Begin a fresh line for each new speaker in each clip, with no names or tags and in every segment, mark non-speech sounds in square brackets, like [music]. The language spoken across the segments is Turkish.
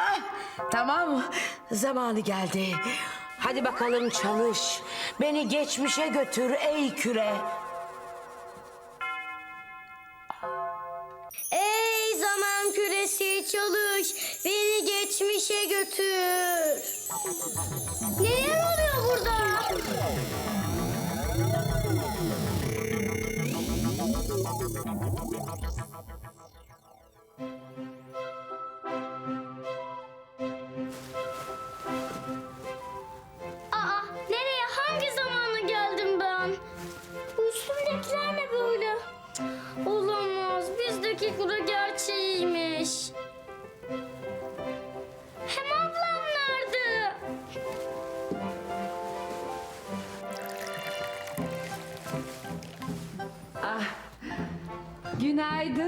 Ah, tamam, zamanı geldi. Hadi bakalım çalış. Beni geçmişe götür ey küre.
Ey zaman küresi çalış, beni geçmişe götür. Neler oluyor burada?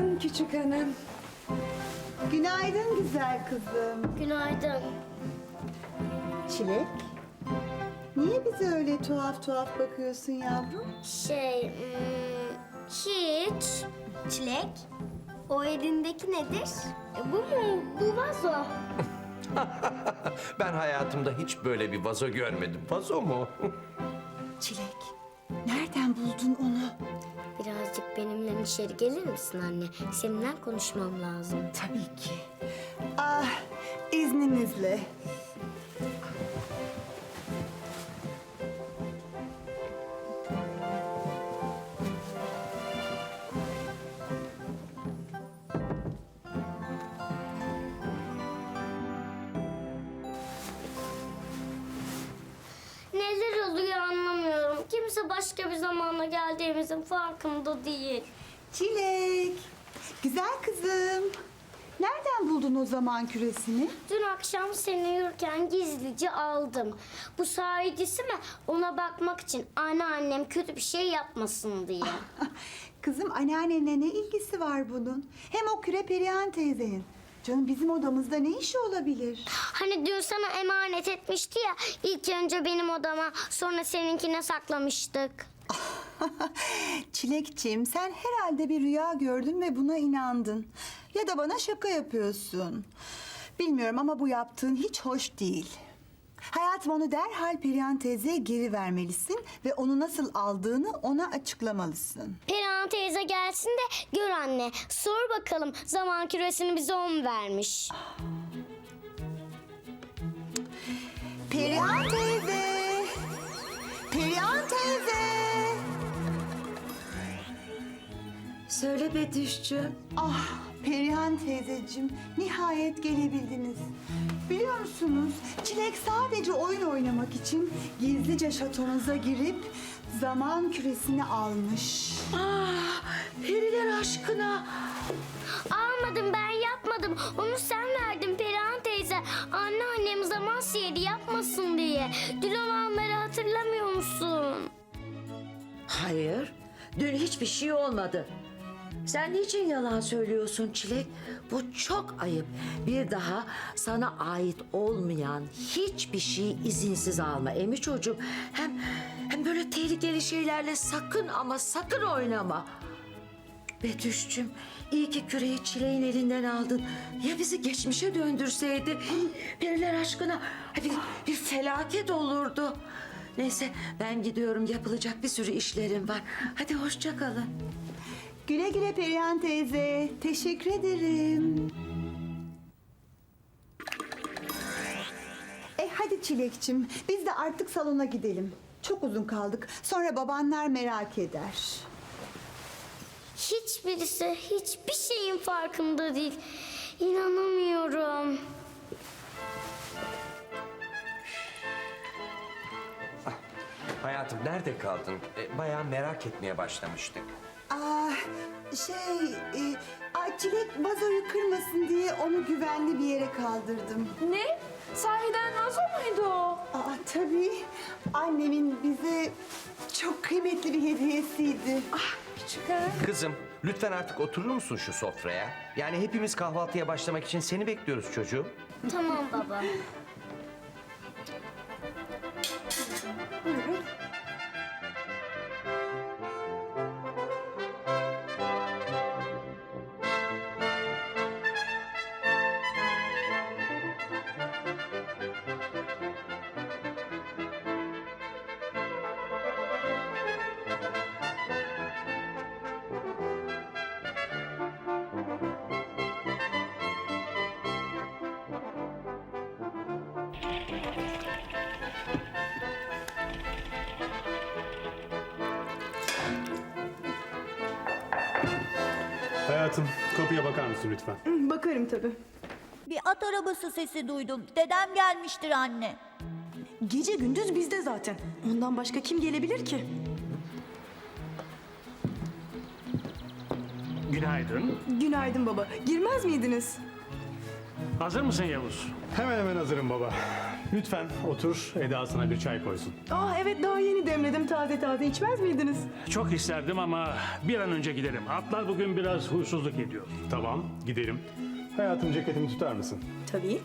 Günaydın küçük hanım.
Günaydın güzel kızım.
Günaydın.
Çilek. Niye bize öyle tuhaf tuhaf bakıyorsun yavrum?
Şey, hmm, hiç. Çilek, o elindeki nedir? E, bu mu? Bu vazo. [laughs]
Ben hayatımda hiç böyle bir vazo görmedim. Vazo mu?
Çilek. Nereden buldun onu?
Birazcık benimle içeri gelir misin anne? Seninle konuşmam lazım.
Tabii ki. Ah, izninizle.
Neler oluyor anlamıyorum. Kimse başka bir zamana geldiğimizin farkında değil.
Çilek. Güzel kızım. Nereden buldun o zaman küresini?
Dün akşam seni yürürken gizlice aldım. Bu sahicisi mi? Ona bakmak için anneannem kötü bir şey yapmasın diye. [laughs]
Kızım anneannenle ne ilgisi var bunun? Hem o küre Perihan teyzenin. Canım bizim odamızda ne işi olabilir?
Hani dün sana emanet etmişti ya. İlk önce benim odama sonra seninkine saklamıştık. [laughs]
Çilekçim sen herhalde bir rüya gördün ve buna inandın. Ya da bana şaka yapıyorsun. Bilmiyorum ama bu yaptığın hiç hoş değil. Hayatım onu derhal Perihan teyzeye geri vermelisin ve onu nasıl aldığını ona açıklamalısın.
Perihan teyze gelsin de gör anne. Sor bakalım zaman küresini bize o mu vermiş?
Perihan teyze! Perihan teyze!
Söyle Betüş'cüğüm.
Ah Perihan teyzeciğim nihayet gelebildiniz. Biliyor musunuz Çilek sadece oyun oynamak için gizlice şatonuza girip zaman küresini almış.
Ah, periler aşkına.
Almadım ben yapmadım. Onu sen verdin Perihan teyze. Anneannem zaman sihiri yapmasın diye. Dün olanları hatırlamıyor musun?
Hayır, dün hiçbir şey olmadı. Sen niçin yalan söylüyorsun Çilek? Bu çok ayıp. Bir daha sana ait olmayan hiçbir şey izinsiz alma Emi çocuğum. Hem hem böyle tehlikeli şeylerle sakın ama sakın oynama. Betüş'cüm iyi ki küreyi çileğin elinden aldın. Ya bizi geçmişe döndürseydi? Periler aşkına bir, bir felaket olurdu. Neyse ben gidiyorum yapılacak bir sürü işlerim var. Hadi hoşça kalın.
Güle güle Perihan teyze. Teşekkür ederim. E hadi Çilekçim biz de artık salona gidelim. Çok uzun kaldık. Sonra babanlar merak eder.
Hiçbirisi hiçbir şeyin farkında değil. İnanamıyorum.
Hayatım nerede kaldın? E, bayağı merak etmeye başlamıştık.
Şey, e, Çilek vazoyu kırmasın diye onu güvenli bir yere kaldırdım.
Ne? Sahiden Nazo muydu o?
Aa, tabii annemin bize çok kıymetli bir hediyesiydi.
Küçük hanım.
Kızım lütfen artık oturur musun şu sofraya? Yani hepimiz kahvaltıya başlamak için seni bekliyoruz çocuğum.
Tamam baba.
Hayatım kapıya bakar mısın lütfen?
Bakarım tabii.
Bir at arabası sesi duydum. Dedem gelmiştir anne.
Gece gündüz bizde zaten. Ondan başka kim gelebilir ki?
Günaydın.
Günaydın baba. Girmez miydiniz?
Hazır mısın Yavuz?
Hemen hemen hazırım baba. Lütfen otur, Eda sana bir çay koysun.
Aa evet daha yeni demledim taze taze. içmez miydiniz?
Çok isterdim ama bir an önce gidelim. Atlar bugün biraz huysuzluk ediyor.
Tamam, gidelim. Hayatım ceketimi tutar mısın?
Tabii.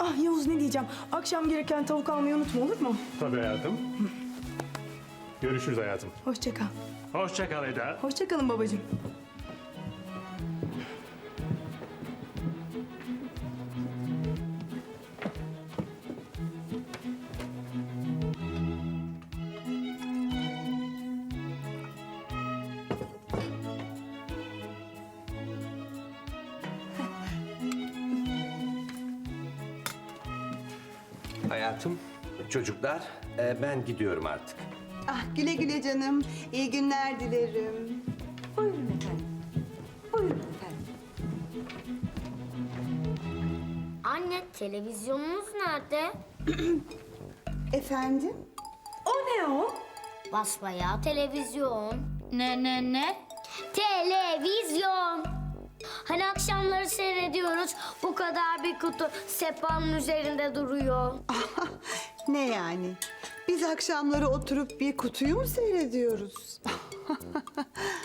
Ah Yavuz ne diyeceğim. Akşam gereken tavuk almayı unutma olur mu?
Tabii hayatım. Görüşürüz hayatım.
Hoşça kal.
Hoşça kal Eda.
Hoşça kalın babacığım.
Çocuklar e, ben gidiyorum artık.
Ah güle güle canım. İyi günler dilerim. Buyurun efendim. Buyurun efendim.
Anne televizyonumuz nerede? [clears throat]
Efendim?
O ne o?
Basbayağı televizyon.
Ne ne ne?
Televizyon. Hani akşamları seyrediyoruz. Bu kadar bir kutu sepanın üzerinde duruyor. [laughs]
ne yani? Biz akşamları oturup bir kutuyu mu seyrediyoruz? [laughs]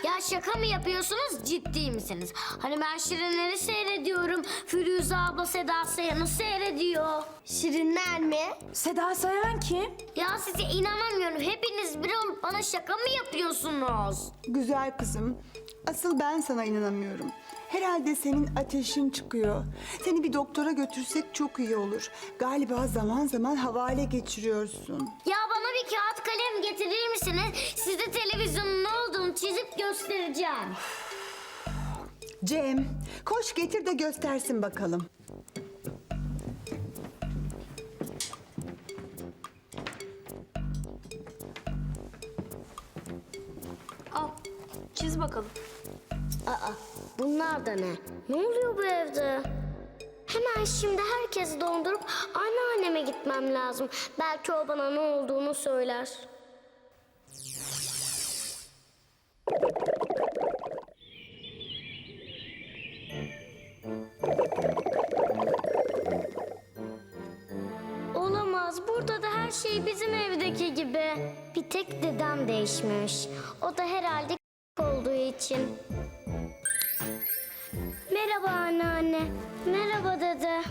Ya şaka mı yapıyorsunuz ciddi misiniz? Hani ben Şirinleri seyrediyorum. Firuze abla Seda Sayan'ı seyrediyor. Şirinler mi?
Seda Sayan kim?
Ya size inanamıyorum. Hepiniz bir olup bana şaka mı yapıyorsunuz?
Güzel kızım. Asıl ben sana inanamıyorum. Herhalde senin ateşin çıkıyor. Seni bir doktora götürsek çok iyi olur. Galiba zaman zaman havale geçiriyorsun.
Ya bana bir kağıt kalem getirir misiniz? Size televizyonun ne olduğunu çizip göstereceğim.
Cem, koş getir de göstersin bakalım.
Al çiz bakalım. Aa bunlar da ne? Ne oluyor bu evde? Hemen şimdi herkesi dondurup anneanneme gitmem lazım. Belki o bana ne olduğunu söyler. Olamaz. Burada da her şey bizim evdeki gibi. Bir tek dedem değişmiş. O da herhalde olduğu için. Merhaba anneanne. Merhaba dede.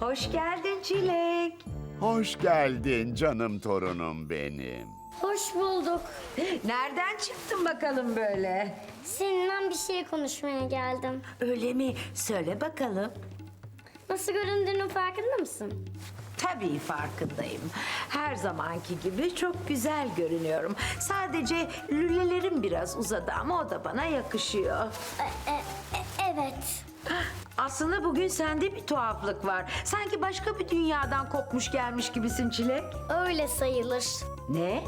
Hoş geldin Çilek.
Hoş geldin canım torunum benim.
Hoş bulduk.
Nereden çıktın bakalım böyle?
Seninle bir şey konuşmaya geldim.
Öyle mi? Söyle bakalım.
Nasıl göründüğünün farkında mısın?
Tabii farkındayım. Her zamanki gibi çok güzel görünüyorum. Sadece lülelerim biraz uzadı ama o da bana yakışıyor.
E, e, evet.
Aslında bugün sende bir tuhaflık var. Sanki başka bir dünyadan kopmuş gelmiş gibisin Çilek.
Öyle sayılır.
Ne?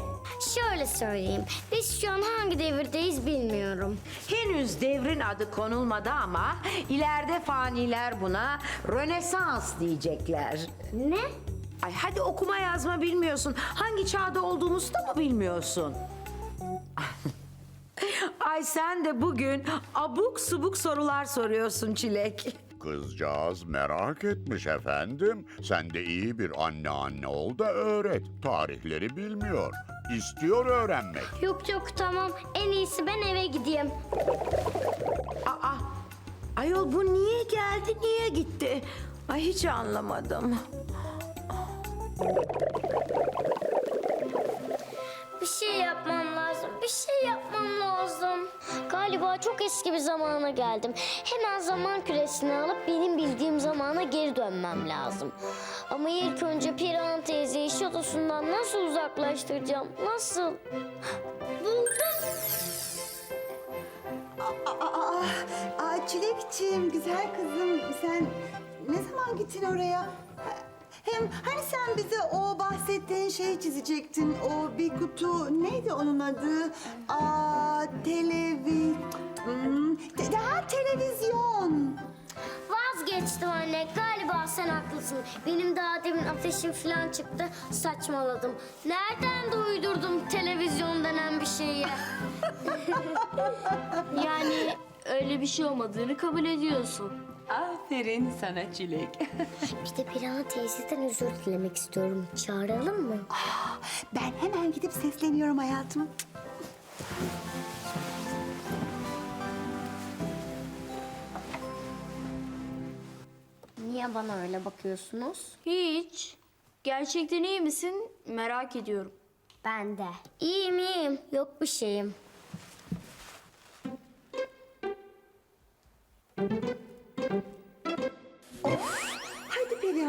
Şöyle söyleyeyim. Biz şu an hangi devirdeyiz bilmiyorum.
Henüz devrin adı konulmadı ama ileride faniler buna Rönesans diyecekler.
Ne?
Ay hadi okuma yazma bilmiyorsun. Hangi çağda olduğumuzu da mı bilmiyorsun? Ay sen de bugün abuk subuk sorular soruyorsun Çilek.
Kızcağız merak etmiş efendim. Sen de iyi bir anne anne ol da öğret. Tarihleri bilmiyor. İstiyor öğrenmek.
Yok yok tamam. En iyisi ben eve gideyim.
Aa, ayol bu niye geldi niye gitti? Ay hiç anlamadım.
Bir şey yapmam. Bir şey yapmam lazım. Galiba çok eski bir zamana geldim. Hemen zaman küresini alıp benim bildiğim zamana geri dönmem lazım. Ama ilk önce Perihan teyzeyi şatosundan nasıl uzaklaştıracağım? Nasıl? Buldum.
Aa, aa, aa, Çilekçim, güzel kızım. Sen ne zaman gittin oraya? Anneciğim hani sen bize o bahsettiğin şeyi çizecektin. O bir kutu neydi onun adı? Aa televi... Hmm, te- daha televizyon.
Vazgeçtim anne. Galiba sen haklısın. Benim daha demin ateşim falan çıktı. Saçmaladım. Nereden de uydurdum televizyon denen bir şeyi? [laughs] yani öyle bir şey olmadığını kabul ediyorsun.
Aferin sana Çilek. [laughs]
Bir de Perihan teyzeden özür dilemek istiyorum. Çağıralım mı?
Ben hemen gidip sesleniyorum hayatım.
Niye bana öyle bakıyorsunuz?
Hiç. Gerçekten iyi misin? Merak ediyorum.
Ben de. İyiyim iyiyim. Yok bir şeyim.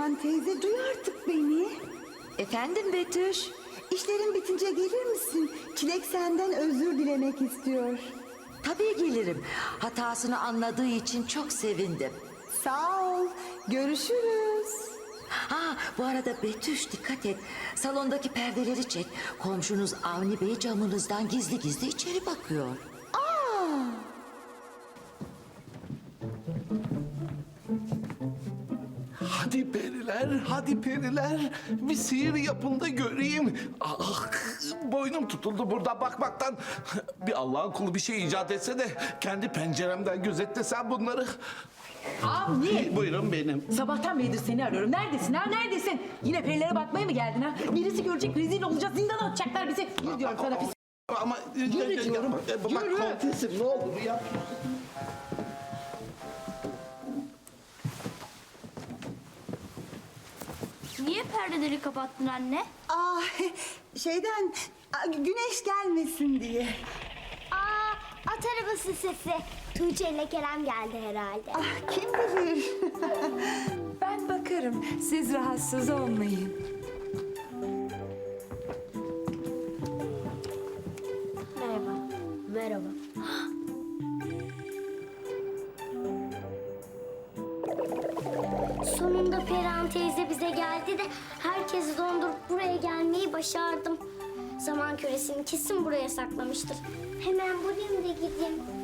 Perihan teyze duy artık beni.
Efendim Betüş?
İşlerin bitince gelir misin? Çilek senden özür dilemek istiyor.
Tabii gelirim. Hatasını anladığı için çok sevindim.
Sağ ol. Görüşürüz.
Ha bu arada Betüş dikkat et. Salondaki perdeleri çek. Komşunuz Avni Bey camınızdan gizli gizli içeri bakıyor.
Periler, hadi periler. Bir sihir yapın da göreyim. Ah, boynum tutuldu burada bakmaktan. Bir Allah'ın kulu bir şey icat etse de kendi penceremden gözetlesem bunları.
Avni!
Buyurun benim.
Sabahtan beridir seni arıyorum. Neredesin ha? Neredesin? Yine perilere bakmaya mı geldin ha? Birisi görecek rezil olacağız. Zindana atacaklar bizi. Yürü diyorum sana pis.
Ama
Yürü diyorum,
Bak
yürü.
kontesim ne olur ya.
Niye perdeleri kapattın anne?
Ah şeyden güneş gelmesin diye.
Aa, at arabası sesi. Tuğçe ile Kerem geldi herhalde.
Ah kim bilir. [laughs]
Ben bakarım. Siz rahatsız olmayın.
Başardım. Zaman küresini kesin buraya saklamıştır. Hemen bulayım da gideyim.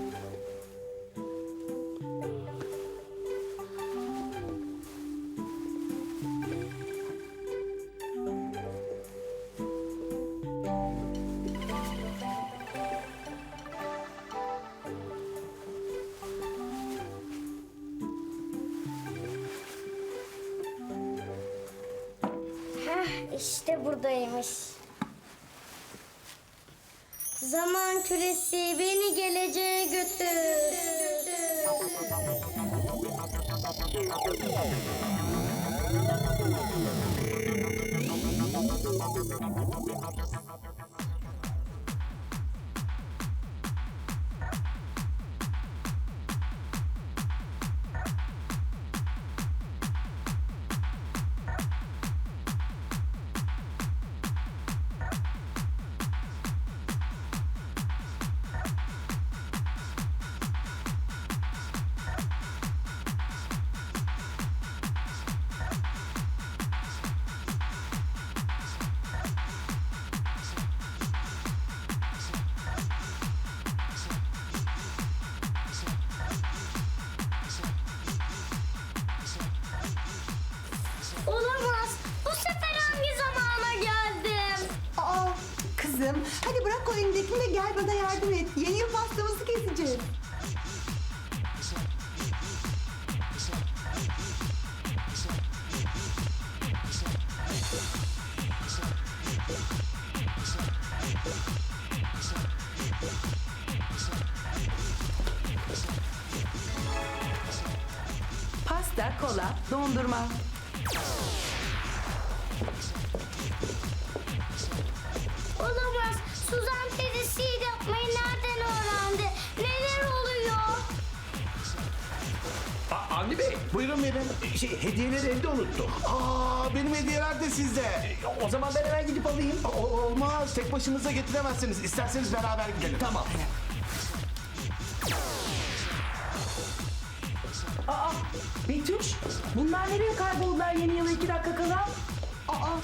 Olamaz.
Kızım hadi bırak o elindekini de gel bana yardım et. Yeni yıl pastamızı keseceğiz.
Pasta, kola, dondurma.
Suzan teyze sihir yapmayı nereden öğrendi? Neler oluyor?
Aa, Avni Bey buyurun benim. Şey hediyeleri evde unuttum.
Aa, benim hediyeler de sizde.
O zaman ben hemen gidip alayım.
O- olmaz, tek başınıza getiremezsiniz. İsterseniz beraber gidelim.
Tamam.
Aa, Betüş, bunlar nereye kayboldular yeni yıla iki dakika kala?
Nereye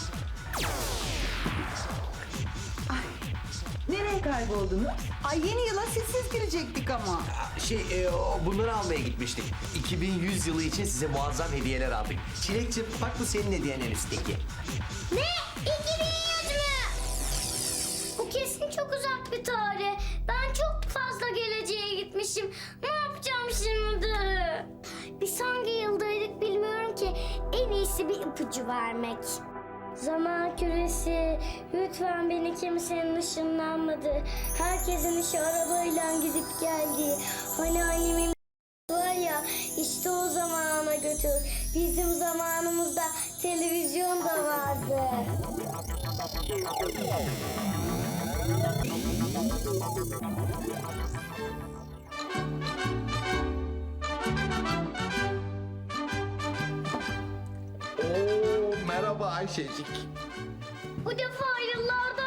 kayboldunuz? Ay yeni yıla sizsiz girecektik ama.
Şey, e, o- bunları almaya gitmiştik. 2100 yılı için size muazzam hediyeler aldık. Çilekciğim bak bu senin hediyen en üstteki.
Ne? 2100 mü? Bu kesin çok uzak bir tarih. Ben çok fazla geleceğe gitmişim. Ne yapacağım şimdi? Biz hangi yıldaydık bilmiyorum ki. En iyisi bir ipucu vermek. Zaman küresi, lütfen beni kimsenin ışınlanmadı. Herkesin işi arabayla gidip geldi. Hani annemin var ya işte o zamana götür. Bizim zamanımızda televizyon da vardı.
Ayşecik.
Bu defa yıllardan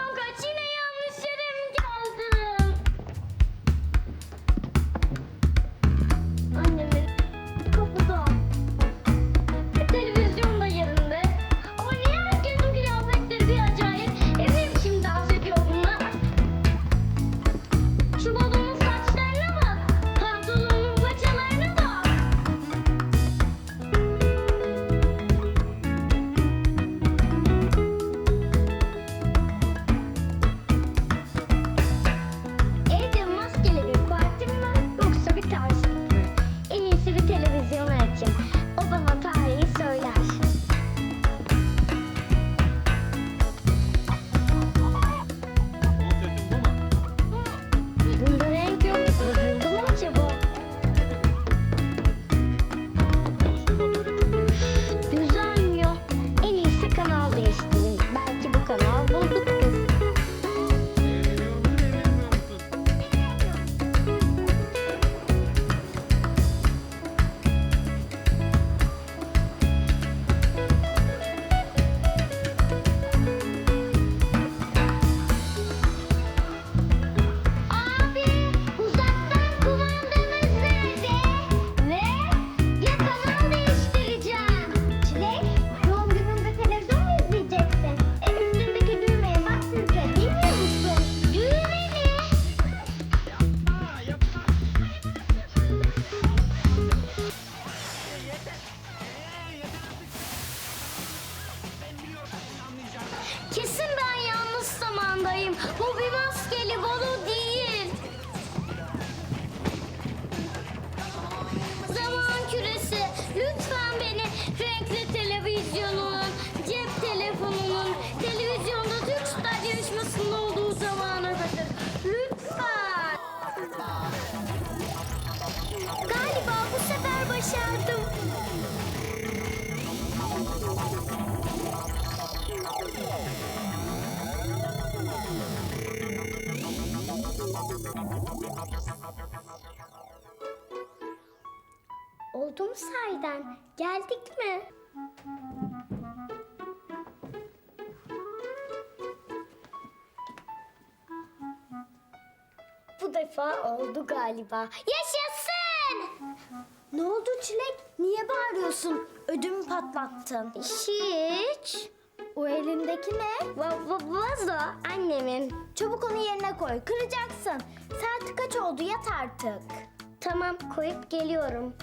başardım. Oldu mu? Geldik mi? Bu defa oldu galiba. Yaşasın! Ne oldu Çilek? Niye bağırıyorsun? Ödümü patlattın. Hiç. O elindeki ne? Va va vazo annemin. Çabuk onu yerine koy. Kıracaksın. Saat kaç oldu? Yat artık. Tamam koyup geliyorum.